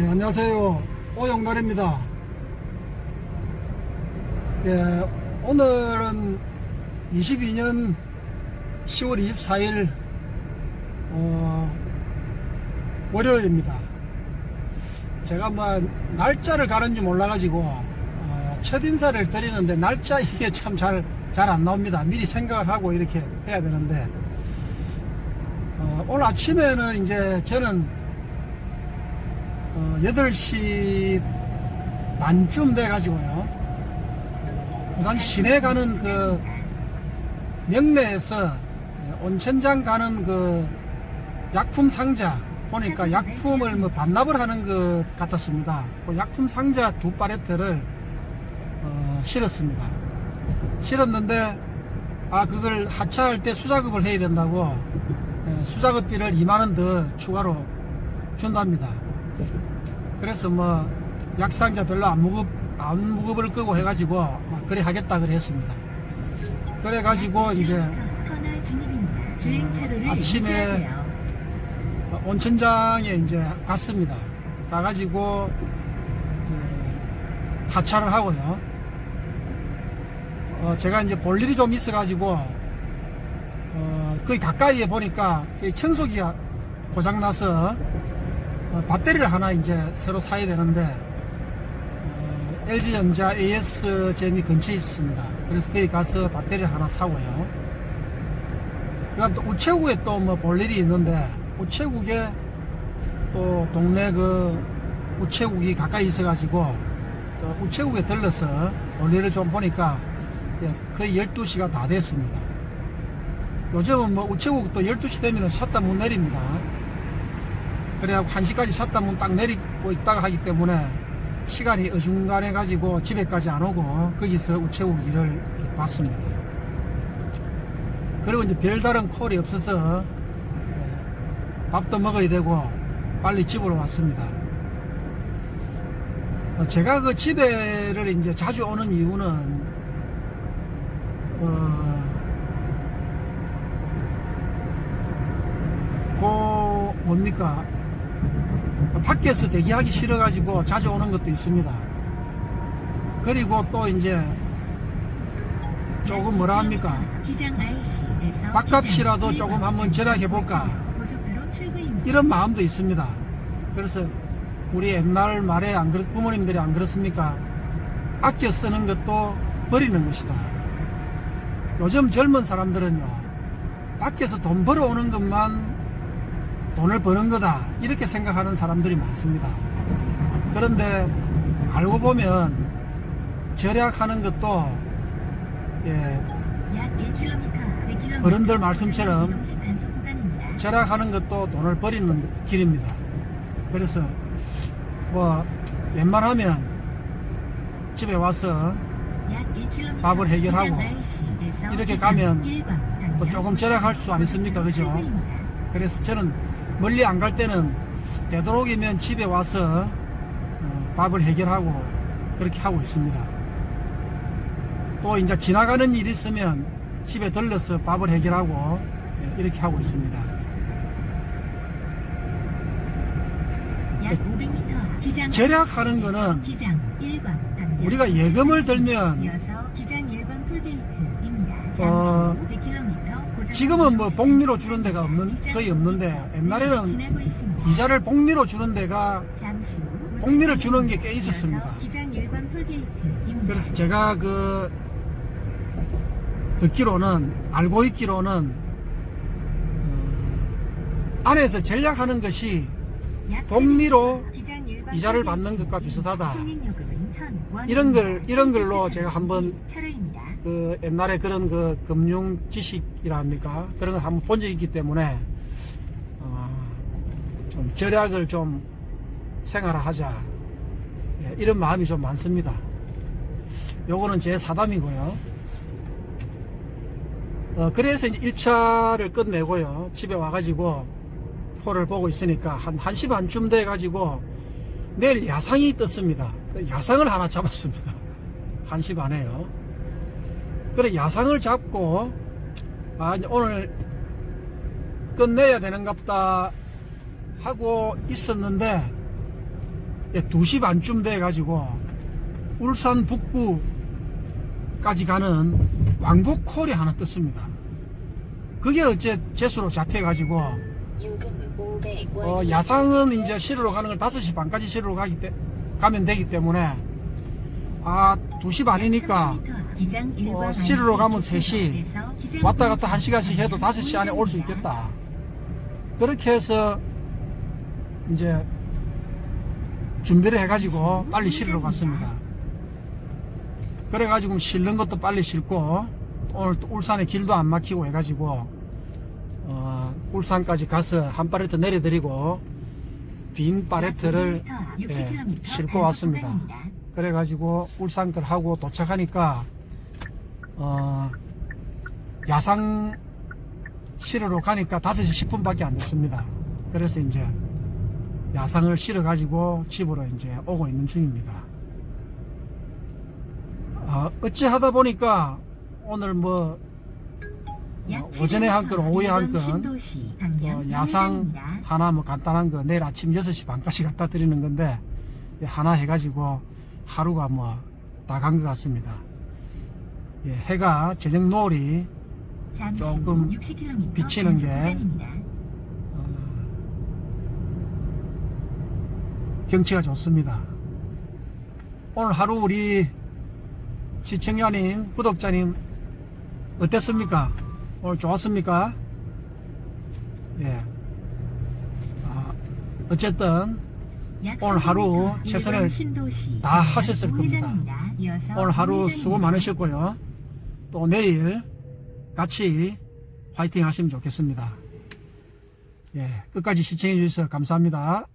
예, 안녕하세요. 오영달입니다. 예, 오늘은 22년 10월 24일, 어, 월요일입니다. 제가 뭐, 날짜를 가는지 몰라가지고, 어, 첫 인사를 드리는데, 날짜 이게 참 잘, 잘 안 나옵니다. 미리 생각을 하고 이렇게 해야 되는데, 어, 오늘 아침에는 이제 저는 어, 8시 반쯤 돼가지고요. 부산 시내 가는 그 명내에서 온천장 가는 그 약품 상자 보니까 약품을 뭐 반납을 하는 것 같았습니다. 그 약품 상자 두 팔레트를 어, 실었습니다. 실었는데 아 그걸 하차할 때 수작업을 해야 된다고 예, 수작업비를 2만 원 더 추가로 준답니다. 그래서 뭐 약상자 별로 안 무겁 안 무겁을 끄고 해가지고 막 그래 하겠다 그래 했습니다. 그래 가지고 이제 아침에. 온천장에 이제 갔습니다. 가가지고 하차를 하고요. 어, 제가 이제 볼 일이 좀 있어가지고 어, 거기 가까이에 보니까 저희 청소기가 고장나서 어, 배터리를 하나 이제 새로 사야 되는데 어, LG전자 AS젠이 근처에 있습니다. 그래서 거기 가서 배터리를 하나 사고요. 그 다음 또 우체국에 또 뭐 볼 일이 있는데 우체국에 또 동네 그 우체국이 가까이 있어가지고 또 우체국에 들러서 볼 일을 좀 보니까 예, 거의 12시가 다 됐습니다. 요즘은 뭐 우체국도 12시 되면 샷다 문 내립니다. 그래갖고 1시까지 샷다 문딱 내리고 있다가 하기 때문에 시간이 어중간해 가지고 집에까지 안 오고 거기서 우체국 일을 봤습니다. 그리고 이제 별다른 콜이 없어서 예, 밥도 먹어야 되고 빨리 집으로 왔습니다. 어, 제가 그 집에를 이제 자주 오는 이유는 어, 그 뭡니까 밖에서 대기하기 싫어가지고 자주 오는 것도 있습니다. 그리고 또 이제 조금 뭐라 합니까 밥값이라도 조금 한번 절약해볼까. 이런 마음도 있습니다. 그래서 우리 옛날 말에 안 그렇, 부모님들이 안 그렇습니까? 아껴 쓰는 것도 버리는 것이다. 요즘 젊은 사람들은요, 밖에서 돈 벌어오는 것만 돈을 버는 거다. 이렇게 생각하는 사람들이 많습니다. 그런데 알고 보면 절약하는 것도 예, 약 1km, 100km 어른들 말씀처럼. 절약하는 것도 돈을 버리는 길입니다. 그래서 뭐 웬만하면 집에 와서 약 1km 밥을 해결하고 이렇게 가면 뭐 조금 절약할 수 아니습니까? 그죠? 그래서 저는 멀리 안 갈 때는 되도록이면 집에 와서 어, 밥을 해결하고 그렇게 하고 있습니다. 또 이제 지나가는 일이 있으면 집에 들러서 밥을 해결하고 예, 이렇게 하고 있습니다. 약 500m 기장 절약하는 거는 기장 1번 방면 우리가 예금을 들면 이어서 기장 1번 톨게이트입니다. 잠시 어, 후 100km 고정 지금은 뭐 복리로 주는 데가 없는 거의 없는데 옛날에는. 이자를 복리로 주는 데가 복리를 주는 게 꽤 있었습니다. 이어서 기장 1번 톨게이트입니다. 그래서 제가 그 듣기로는 알고 있기로는 어, 안에서 전략하는 것이 약 복리로 100m 기장 1번 이자를 받는 것과 비슷하다. 승인요금은 1,000원. 이런 걸 이런 걸로 제가 한번. 그 옛날에 그런 그 금융 지식이라 합니까 그런 걸 한번 본 적이 있기 때문에 어, 좀 절약을 좀 생활하자 예, 이런 마음이 좀 많습니다. 요거는 제 사담이고요. 어, 그래서 이제 1차를 끝내고요. 집에 와가지고 코를 보고 있으니까 한 1시 반쯤 돼가지고 내일 야상이 떴습니다. 그 야상을 하나 잡았습니다. 1시 반에요. 그래 야상을 잡고 아 오늘 끝내야 되는갑다 하고 있었는데 예, 2시 반쯤 돼 가지고 울산 북구까지 가는 왕복 콜이 하나 떴습니다. 그게 어째 재수로 잡혀 가지고 요금 500원. 어, 야상은 이제 실으러 가는 걸 5시 반까지 실으러 가기 때, 가면 되기 때문에 아 2시 반이니까 어, 실으러 가면 반시 3시, 기차역에서 기장 왔다 갔다 1시간씩 해도 5시 안에 올 수 있겠다. 그렇게 해서 이제 준비를 해가지고 빨리 실으러 갔습니다. 그래가지고 실는 것도 빨리 실고 오늘 또 울산에 길도 안 막히고 해가지고 어, 울산까지 가서 한 파레트 내려드리고 빈 파레트를 예, 싣고 왔습니다. 그래가지고 울산 걸 하고 도착하니까 어, 야상 실으러 가니까 5시 10분밖에 안 됐습니다. 그래서 이제 야상을 실어 가지고 집으로 이제 오고 있는 중입니다. 어, 어찌 하다 보니까 오늘 뭐 어, 오전에 한 건, 오후에 한 건, 어, 야상 하나 뭐 간단한 거 내일 아침 6시 반까지 갖다 드리는 건데 예, 하나 해가지고 하루가 뭐다간것 같습니다. 예, 해가 저녁 노을이 조금 비치는 게 어, 경치가 좋습니다. 오늘 하루 우리 시청자님, 구독자님 어땠습니까? 오늘 좋았습니까? 예. 아, 어쨌든 오늘 하루 최선을 다 하셨을 겁니다. 오늘 하루 수고 많으셨고요. 또 내일 같이 화이팅 하시면 좋겠습니다. 예, 끝까지 시청해 주셔서 감사합니다.